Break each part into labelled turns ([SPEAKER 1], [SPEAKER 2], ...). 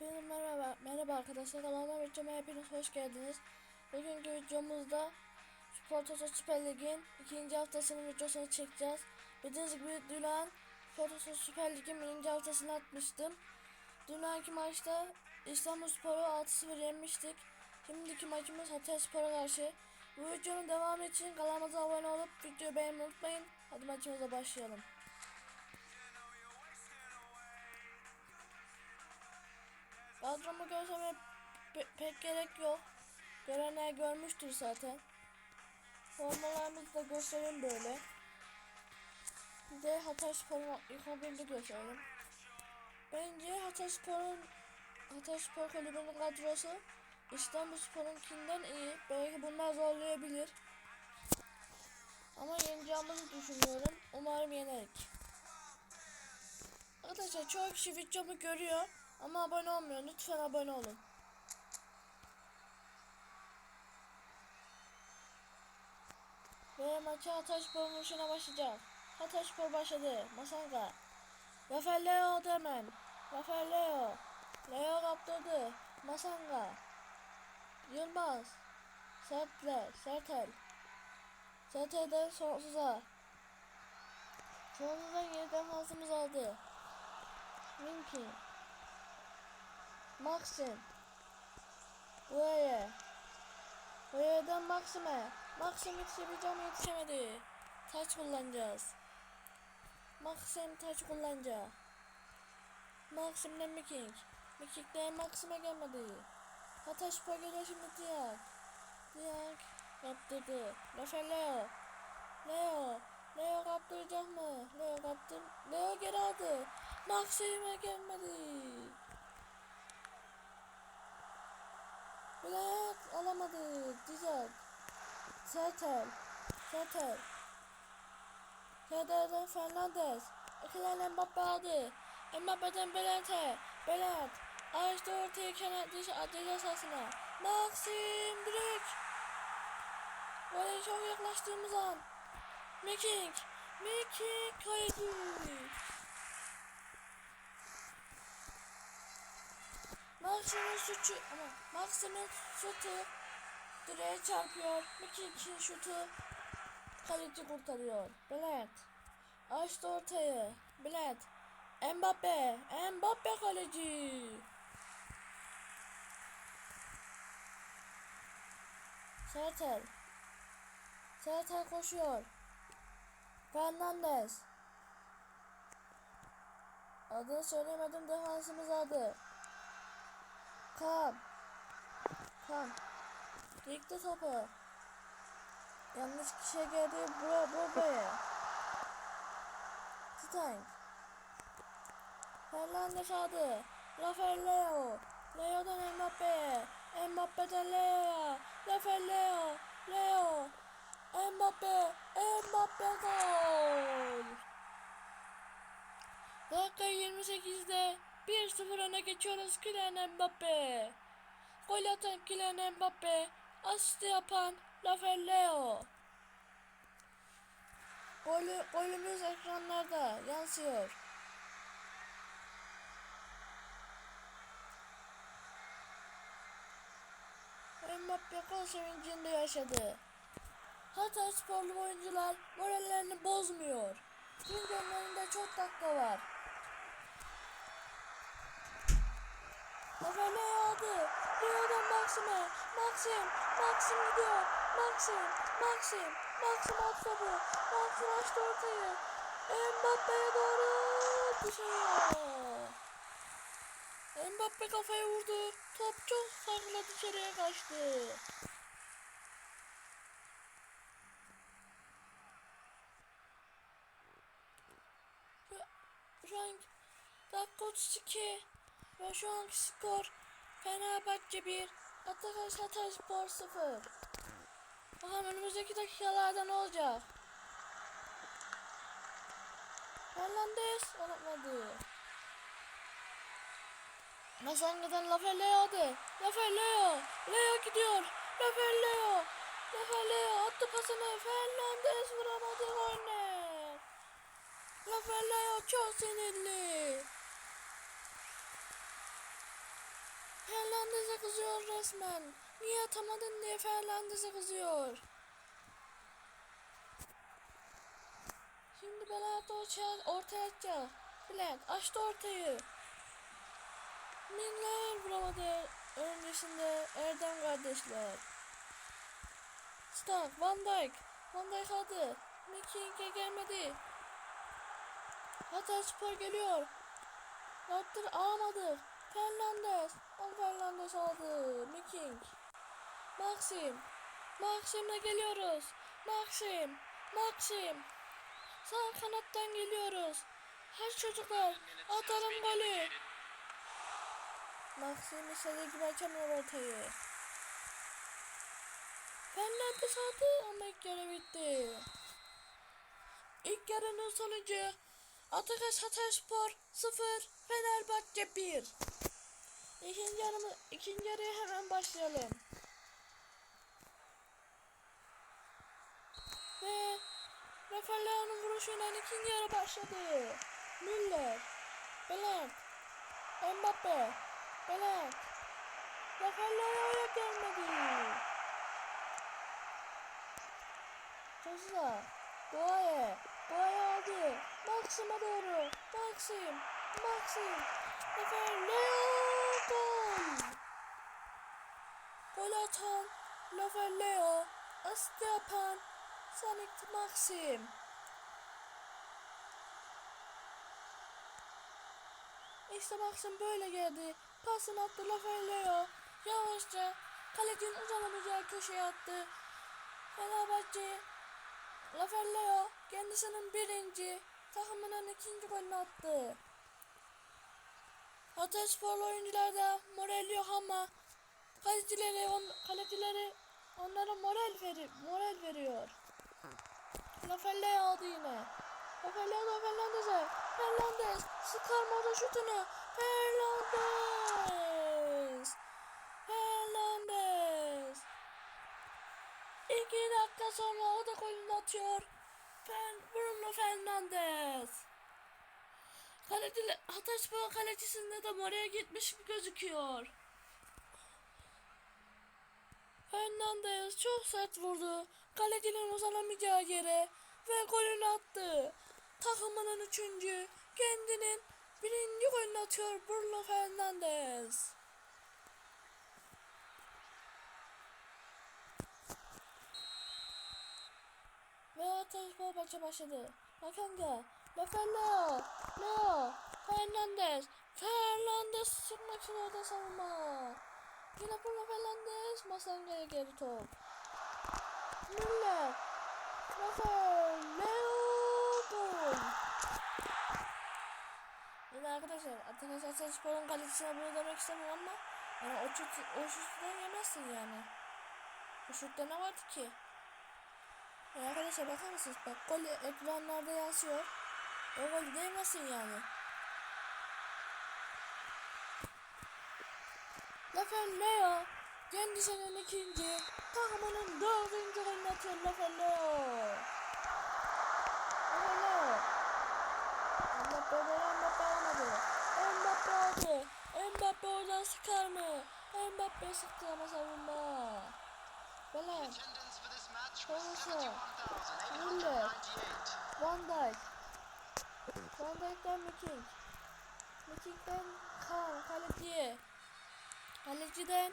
[SPEAKER 1] Hepinize merhaba, merhaba arkadaşlar. Kanalıma videoma hepiniz hoş geldiniz. Bugünkü videomuzda Spor Toto Süper Lig'in ikinci haftasının videosunu çekeceğiz. Bildiğiniz gibi dün Spor Toto Süper Lig'in birinci haftasını atmıştım. Dünenki maçta İstanbul Spor'u 6-0 yenmiştik. Şimdiki maçımız Hatay Spor'a karşı. Bu videonun devamı için kanalımıza abone olup videoyu beğenmeyi unutmayın. Hadi maçımıza başlayalım. Kadromu göstermeye pe- pek gerek yok. Görenler görmüştür zaten. Formalarımızı da göstereyim böyle. Bir de Hatay Spor'un 11'ini gösterelim. Bence Hatay Spor'un Hatay Spor Kulübü'nün kadrosu İstanbul Spor'unkinden iyi. Belki bunlar zorlayabilir. Ama yeneceğimizi düşünüyorum. Umarım yenerik. Arkadaşlar çoğu kişi videomu görüyor ama abone olmuyor. Lütfen abone olun. Ve maça Hatayspor vuruşuna başlayacak. Hatayspor başladı. Masanga. Rafael Leo Demen. Rafael Leo. Leo kaptırdı. Masanga. Yılmaz. Sertle. Sertel. Sertel'den sonsuza. Sonsuza yeni defansımız aldı. Minky. Maxim. Buraya. Buraya'dan Maxim'e. Maxim yetişebileceğim yetişemedi. Taç kullanacağız. Maxim taç kullanacak. Maxim'den Miking. Miking'den Maxim'e gelmedi. Hatay Spor geliyor şimdi Diak. Diak kaptırdı. Rafael Leo. Leo. Leo kaptıracak mı? Leo kaptır. Leo geri aldı. Maxim'e gelmedi. Bülent alamadı. Güzel. Sertel. Sertel. Sertel'den Fernandez. İkilerle Mbappe aldı. Mbappe'den Bülent'e. Bülent. Açtı ortaya kenar dışı adıyla sahasına. Maxim direkt. Böyle çok yaklaştığımız an. Meking. Meking kaydı. Maxim'in suçu ama Maxim'in şutu direğe çarpıyor. Mikik'in şutu kaleci kurtarıyor. Bülent açtı ortayı. Bülent Mbappe Mbappe kaleci. Sertel Sertel koşuyor. Fernandez Adını söylemedim defansımız adı. Kan. Kan. Dikti topu. Yanlış kişiye geldi. Bura buraya. Titank. Fernandes aldı. Rafael Leo. Leo'dan Mbappe. Mbappe'den Leo. Rafael Leo. Leo. Mbappe. Mbappe gol. Dakika 28'de 1-0 öne geçiyoruz Kylian Mbappe. Gol atan Kylian Mbappe. Asist yapan Rafael Leo. Golü, golümüz ekranlarda yansıyor. Mbappe gol sevincinde yaşadı. Hatay sporlu oyuncular morallerini bozmuyor. Çünkü önlerinde çok dakika var. Leo aldı. Leo'dan Maxim'e. Maxim. Maxim gidiyor. Maxim. Maxim. Maxim attı topu. Maxim açtı ortayı. Mbappe'ye doğru dışarı. Mbappe kafaya vurdu. Top çok farklı dışarıya kaçtı. Şu an dakika 32 ve şu anki skor Fenerbahçe 1 Atakas Hatay Spor 0 Bakalım önümüzdeki dakikalarda ne olacak? Fernandez olmadı. Masanga'dan Rafael Leo aldı. Rafael Leo. Leo gidiyor. Rafael Leo. Rafael Leo attı pasını. Fernandez vuramadı korner. Rafael Leo çok sinirli. Fernandez'e kızıyor resmen. Niye atamadın diye Fernandez'e kızıyor. Şimdi Belat ortaya, atacak. Bülent açtı ortayı. Miller vuramadı. Öncesinde Erdem kardeşler. Stark, Van Dijk. Van Dijk aldı. Miking'e gelmedi. Hatay Spor geliyor. Yaptır alamadı. Fernandez. O Fernandez aldı. Miking. Maxim. Maxim'le geliyoruz. Maxim. Maxim. Sağ kanattan geliyoruz. Hadi çocuklar. Atalım golü. Maxim istediği gibi açamıyor ortayı. Fernandez aldı ama ilk yarı bitti. İlk yarının sonucu Atakaş Hatayspor 0 Fenerbahçe 1. İkinci yarımı ikinci yarıya hemen başlayalım. Ve Rafael'in vuruşuyla ikinci yarı başladı. Müller, Bülent, Mbappe, Bülent, Rafael'e gelmedi. Tuzla, Boğa'ya, Boğa'ya aldı. Maxim'e doğru. Maxim, Maxim. Efer Leo gol. Atan Lafer Leo. Asist yapan Sanik Maxim. İşte Maxim böyle geldi. Pasını attı Lafer Leo. Yavaşça kalecinin uzanamayacağı köşeye attı. Fenerbahçe Lafer Leo kendisinin birinci takımının ikinci golünü attı. Hataysporlu oyuncular da moral yok ama kalecileri, on, kalecileri onlara moral, veri, moral veriyor. Lafer Leo aldı yine. Da Fernandez'e. Fernandez sıkarmadı şutunu. Fernandez. Fernandez. İki dakika sonra o da golünü atıyor. Bruno Fernandes. Kaleci Hatayspor kalecisinde de oraya gitmiş gibi gözüküyor. Fernandes çok sert vurdu. Kalecinin uzanamayacağı yere ve golünü attı. Takımının üçüncü, kendinin birinci golünü atıyor Bruno Fernandes. Ve Hatayspor maça başladı. Nakanga, Leo, Leo, Fernandez, Fernandez sıkmak için orada savunma. Yine Bruno Fernandez, Masanga'ya geri top. Müller, Lafer Leo, gol. Yine arkadaşlar, Hatayspor'un kalecisine bunu demek istemiyorum ama yani o, şut, o şuttan yemezsin yani. O şutta ne vardı ki? Ya arkadaşlar bakar mısınız? Bak gol ekranlarda yansıyor. O golü değmesin yani. Lafer Leo kendisinin ikinci takımının dördüncü golünü atıyor Lafer Leo. Lafer Leo. Mbappe Mbappe olmadı. Mbappe oldu. Mbappe oradan sıkar mı? Mbappe sıktı ama savunma. Belen. Sonrası. Müller. Van Dijk. Van Dijk'ten Miking. Miking'den Kaan. Kaleci. Kaleciden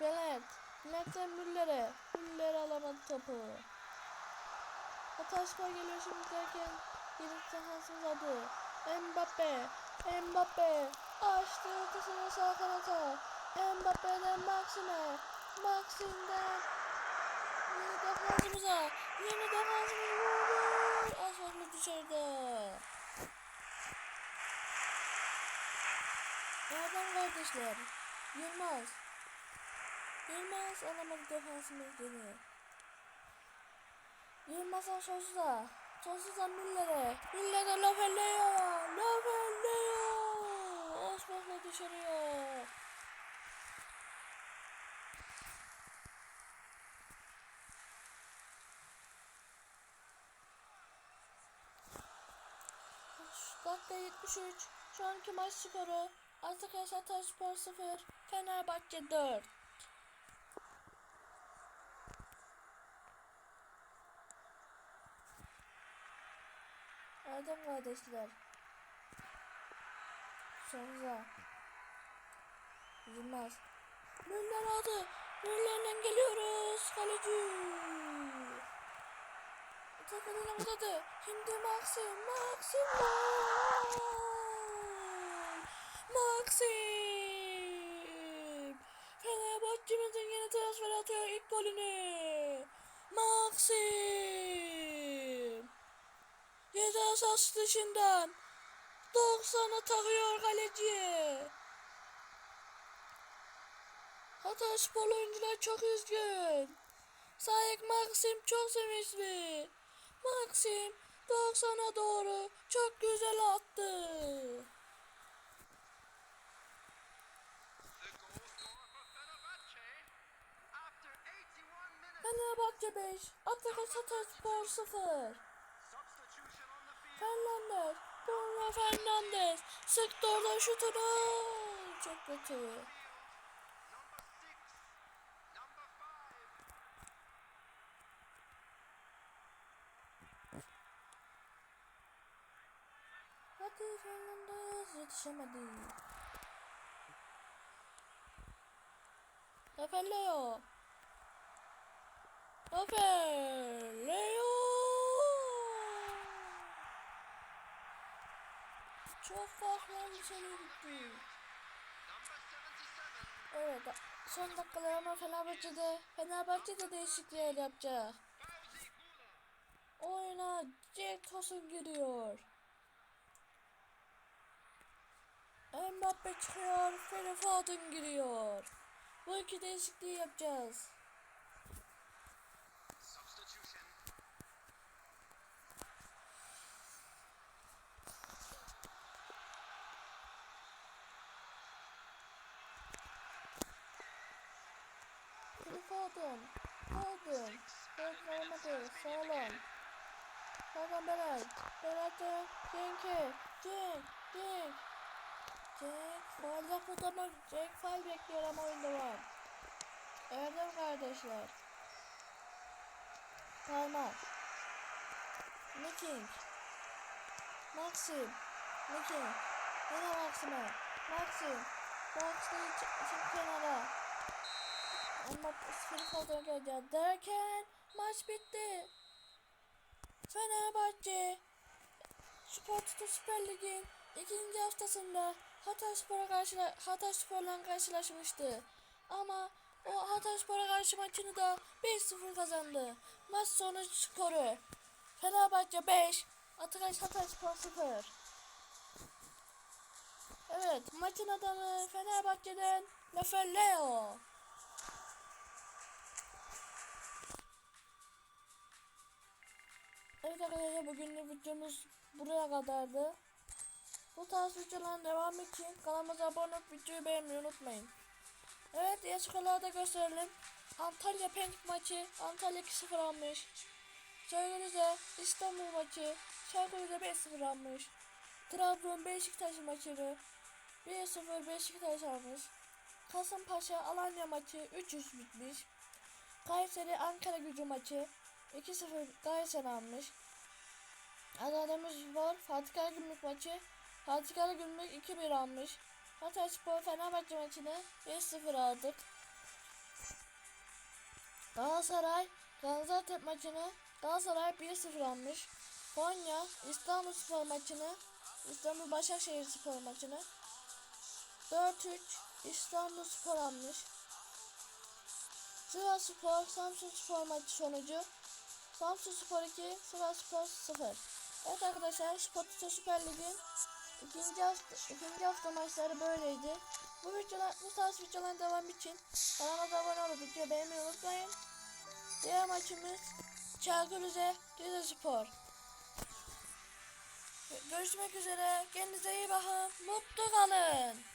[SPEAKER 1] Belet. Belet'ten Müller'e. Müller alamadı topu. Ataşma geliyor şimdi derken bir defansımız adı. Mbappe. Mbappe. Açtı ortasına sağ kanata. Mbappe'den Maxim'e. Maxim'den Yeni defansımıza. Yeni defansımız vurdu. Dışarıda. Erdem kardeşler. Yılmaz. Yılmaz alamadı defansımız geliyor. Yılmaz'a Sosa. Sosa Müller'e. Müller'e Lafelleo. Lafelleo. Asfaltlı dışarıya. Dakika 73. Şu anki maç skoru Ataköy Hatayspor 0, Fenerbahçe 4. Erdem kardeşler. Sonza. Yılmaz. Müller aldı. Müller'den geliyoruz. Kaleci. Takımına uzadı. Şimdi Maxim. Maxim. gol! Maxim. Fenerbahçe'mizin yeni transfer atıyor ilk golünü. Maxim. Ceza sahası dışından 90'a takıyor kaleciye. Hatay spor oyuncular çok üzgün. Sahip Maxim çok sevinçli. Maxim 90'a doğru çok güzel attı.
[SPEAKER 2] The goal scorer for Fenerbahce after 81 minutes.
[SPEAKER 1] Fenerbahçe 5, Atakas Hatay spor 0.
[SPEAKER 2] Substitution on the field.
[SPEAKER 1] Fernandez, Bruno Fernandez oradan şutunu. Çok kötü. Yetişemedi. Rafael Leo. Rafael Leo. Çok farklı bir şey gitti.
[SPEAKER 2] Number 77.
[SPEAKER 1] Evet son dakikalar ama Fenerbahçe'de Fenerbahçe'de değişiklikler yapacak. Oyuna Jack Tosun giriyor. Mbappe çıkıyor, Phil Foden giriyor. Bu iki değişikliği yapacağız. Foden, Foden, olmadı, sağlam. Sağlam Berat, Berat'a Cenk'e, Cenk, Cenk. Cenk, faal yapmadı ama Cenk faal bekliyor ama oyunda var. Erdem kardeşler. Parmak. Niking. Maxim. Niking. Yine Maxim'e. Maxim. Maxim'i çık kenara. Ama sıfır kaldı geleceğiz derken maç bitti. Fenerbahçe Spor Toto Süper Lig'in ikinci haftasında Hatay Spor'a karşı Hatay Spor'la karşılaşmıştı. Ama o Hatay Spor'a karşı maçını da 5-0 kazandı. Maç sonu skoru Fenerbahçe 5, Hatay Hatay Spor 0. Evet, maçın adamı Fenerbahçe'den Leo. Evet arkadaşlar bugünlük videomuz buraya kadardı. Bu tarz videoların devamı için kanalımıza abone olup videoyu beğenmeyi unutmayın. Evet yaşlılarda gösterelim. Antalya Pendik maçı Antalya 2-0 almış. Çaykurrize İstanbul maçı Çaykurrize 5-0 almış. Trabzon Beşiktaş maçını 1-0 Beşiktaş almış. Kasımpaşa Alanya maçı 3-3 bitmiş. Kayseri Ankara gücü maçı 2-0 Kayseri almış. Adana Demirspor Fatih Karagümrük maçı Fatih Karagümrük 2-1 almış. Hatay Spor Fenerbahçe maçını 5-0 aldık. Galatasaray Gaziantep maçını Galatasaray 1-0 almış. Konya İstanbul Spor maçını İstanbul Başakşehir Spor maçını 4-3 İstanbul Spor almış. Sivas Spor Samsun Spor maçı sonucu Samsun Spor 2 Sivas Spor 0 Evet arkadaşlar Spor Toto Süper Lig'in ikinci hafta, ikinci hafta maçları böyleydi. Bu videolar, bu tarz videoların devamı için kanalıma abone olup videoyu beğenmeyi unutmayın. Diğer maçımız Çaykur Rize Rize Spor. Görüşmek üzere. Kendinize iyi bakın. Mutlu kalın.